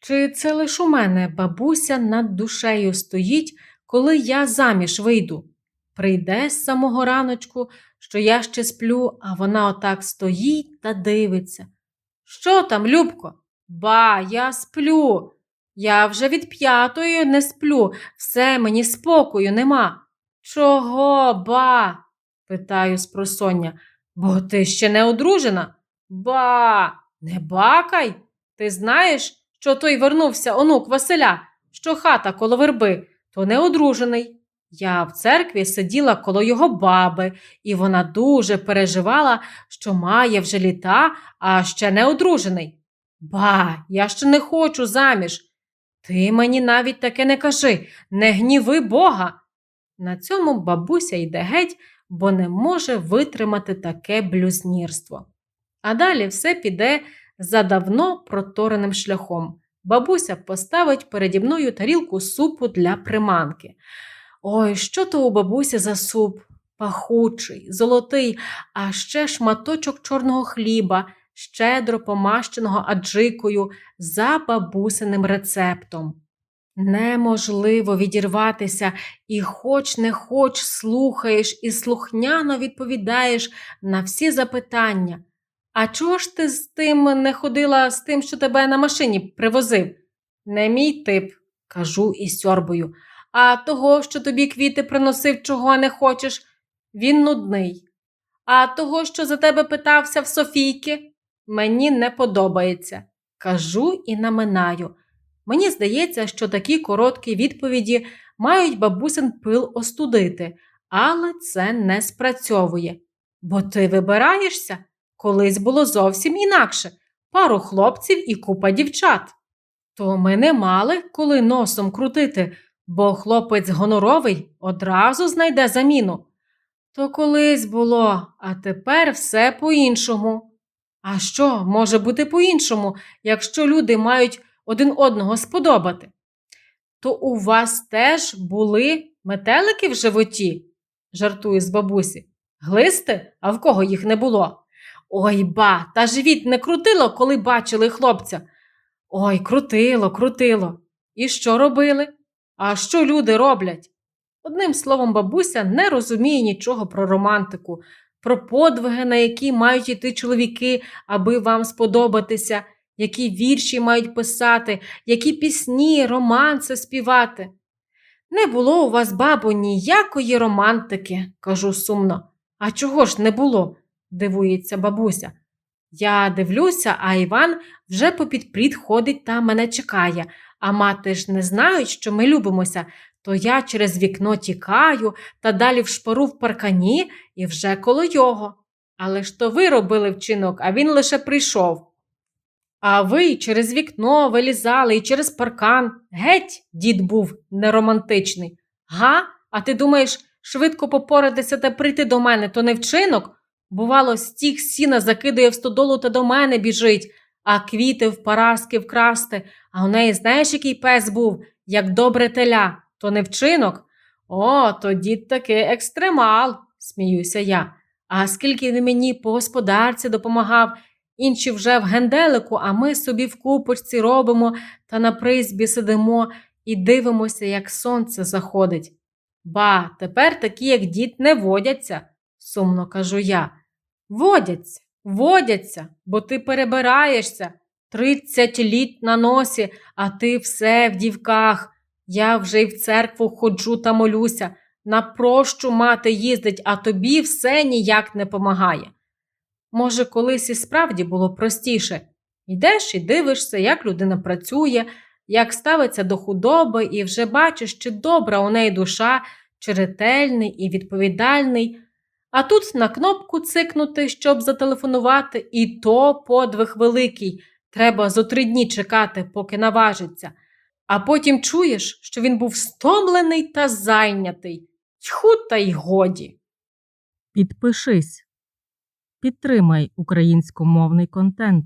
Чи це лиш у мене бабуся над душею стоїть, коли я заміж вийду? Прийде з самого раночку, що я ще сплю, а вона отак стоїть та дивиться. Що там, Любко? Ба, я сплю. Я вже від п'ятої не сплю, все мені спокою нема. Чого, ба? питаю спросоння. Бо ти ще не одружена? Ба, не бакай. Ти знаєш, що той вернувся онук Василя, що хата коло верби, то не одружений. Я в церкві сиділа коло його баби, і вона дуже переживала, що має вже літа, а ще не одружений. Ба, я ще не хочу заміж. Ти мені навіть таке не кажи, не гніви Бога. На цьому бабуся йде геть, бо не може витримати таке блюзнірство. А далі все піде за давно протореним шляхом. Бабуся поставить переді мною тарілку супу для приманки. Ой, що то у бабусі за суп? Пахучий, золотий, а ще шматочок чорного хліба, щедро помащеного аджикою за бабусиним рецептом. Неможливо відірватися і хоч не хоч слухаєш і слухняно відповідаєш на всі запитання. А чого ж ти з тим не ходила з тим, що тебе на машині привозив? Не мій тип, кажу із сьорбою. А того, що тобі квіти приносив, чого не хочеш, він нудний. А того, що за тебе питався в Софійки, мені не подобається. Кажу і наминаю. Мені здається, що такі короткі відповіді мають бабусин пил остудити, але це не спрацьовує. Бо ти вибираєшся, колись було зовсім інакше пару хлопців і купа дівчат. То ми не мали коли носом крутити, бо хлопець гоноровий одразу знайде заміну. То колись було, а тепер все по-іншому. А що може бути по-іншому, якщо люди мають один одного сподобати? То у вас теж були метелики в животі? жартую з бабусі. Глисти, а в кого їх не було? Ой ба, та живіт не крутило, коли бачили хлопця. Ой, крутило, крутило. І що робили? А що люди роблять? Одним словом, бабуся не розуміє нічого про романтику, про подвиги, на які мають іти чоловіки, аби вам сподобатися, які вірші мають писати, які пісні, романси співати. Не було у вас, бабо, ніякої романтики, кажу сумно. А чого ж не було? Дивується бабуся. Я дивлюся, а Іван вже попід плід ходить та мене чекає, а мати ж не знають, що ми любимося, то я через вікно тікаю та далі вшпору в паркані і вже коло його. Але ж то ви робили вчинок, а він лише прийшов. А ви через вікно вилізали і через паркан. Геть, дід був неромантичний. Га? А ти думаєш, швидко попоратися та прийти до мене, то не вчинок? Бувало, стік сіна закидає в стодолу та до мене біжить, а квіти в параски вкрасти. А у неї знаєш, який пес був, як добре теля, то не вчинок? О, то дід таки екстремал, сміюся я. А скільки він мені по господарці допомагав, інші вже в генделику, а ми собі в купочці робимо та на призбі сидимо і дивимося, як сонце заходить. Ба, тепер такі, як дід, не водяться, сумно кажу я. Водяться, водяться, бо ти перебираєшся. Тридцять літ на носі, а ти все в дівках. Я вже й в церкву ходжу та молюся. На прощу мати їздить, а тобі все ніяк не помагає. Може, колись і справді було простіше. Йдеш і дивишся, як людина працює, як ставиться до худоби, і вже бачиш, чи добра у неї душа, чи ретельний і відповідальний. А тут на кнопку цикнути, щоб зателефонувати, і то подвиг великий. Треба зо три дні чекати, поки наважиться. А потім чуєш, що він був стомлений та зайнятий. Тьху та й годі. Підпишись. Підтримай українськомовний контент.